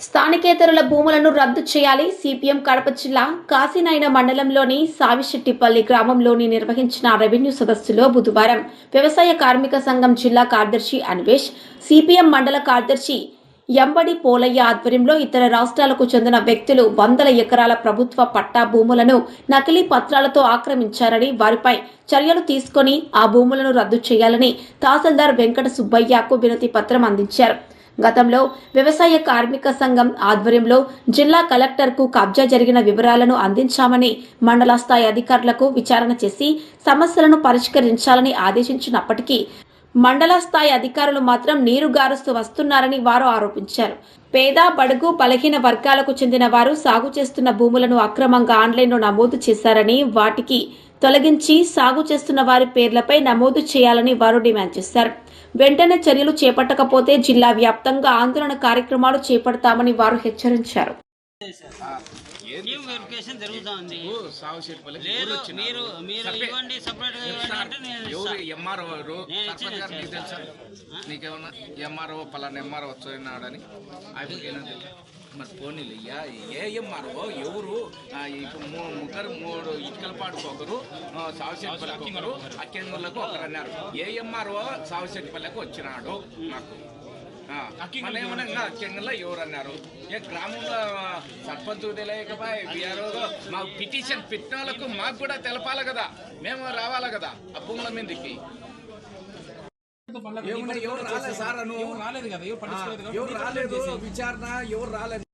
స్థానికేతరుల భూములను రద్దు చేయాలి. సిపిఎం కడప జిల్లా కాశీనాయన మండలంలోని సావిశెట్టిపల్లి గ్రామంలోని నిర్వహించిన రెవెన్యూ సదస్సులో బుధవారం వ్యవసాయ కార్మిక సంఘం జిల్లా కార్యదర్శి అన్వేష్ సిపిఎం మండల కార్యదర్శి ఎంబడి పోలయ్య ఆధ్వర్యంలో ఇతర రాష్ట్రాలకు చెందిన వ్యక్తులు వందల ఎకరాల ప్రభుత్వ పట్టా భూములను నకిలీ పత్రాలతో ఆక్రమించారని వారిపై చర్యలు తీసుకొని ఆ భూములను రద్దు చేయాలని తహసీల్దార్ వెంకట సుబ్బయ్యకు వినతి పత్రం అందించారు. గతంలో వ్యవసాయ కార్మిక సంఘం ఆధ్వర్యంలో జిల్లా కలెక్టర్కు కబ్జా జరిగిన వివరాలను అందించామని మండల స్థాయి అధికారులకు విచారణ చేసి సమస్యలను పరిష్కరించాలని ఆదేశించినప్పటికీ మండల స్థాయి అధికారులు మాత్రం నీరు గారుస్తూ వస్తున్నారని వారు ఆరోపించారు. పేద బడుగు బలహీన వర్గాలకు చెందిన వారు సాగు చేస్తున్న భూములను అక్రమంగా ఆన్లైన్లో నమోదు చేశారని వాటికి తొలగించి సాగు చేస్తున్న వారి పేర్లపై నమోదు చేయాలని వారు డిమాండ్ చేశారు. వెంటనే చర్యలు చేపట్టకపోతే జిల్లా వ్యాప్తంగా ఆందోళన కార్యక్రమాలు చేపడతామని వారు హెచ్చరించారు. టీమ్ వెరిఫికేషన్ జరుగుతుంది. సాగు చెట్టుపల్లి లేదు మీరు మీరు ఇవ్వండి సపరేట్గా ఇవ్వండి అంటే నేను ఎవరు ఇస్తా. ఎంఆర్ఓ నీకు తెలుసా? ఇచ్చేది నీకేమన్నా ఎంఆర్ఓ పలానా ఎంఆర్ఓ వచ్చినాడని తెలుసా? మరి పోనీలు అయ్యా ఏ ఎంఆర్ఓ? ఎవరు? ఇప్పుడు మూ- ముగ్గురు మూడు ఇటుకల పాడుకు ఒకరు ఆ, సాగుశెట్టిపల్లికి ఒకరు అక్కెంగులకు ఒకరు అన్నారు. ఏ ఎంఆర్ఓ సాగుశెట్టిపల్లికి వచ్చినాడు? నాకు ఏమన్నా ఇంకా ఎవరు అన్నారు ఏ గ్రామంలో సర్పంచ్ తెలియకపోయి బీఆర్ఓ మాకు పిటిషన్ పెట్టిన మాకు కూడా తెలపాలి కదా. మేము రావాలి కదా ఆ భూముల మీదకి. ఎవరు రాలేదు సార్ అను. ఎవరు రాలేదు కదా? ఎవరు. విచారణ ఎవరు రాలేదు.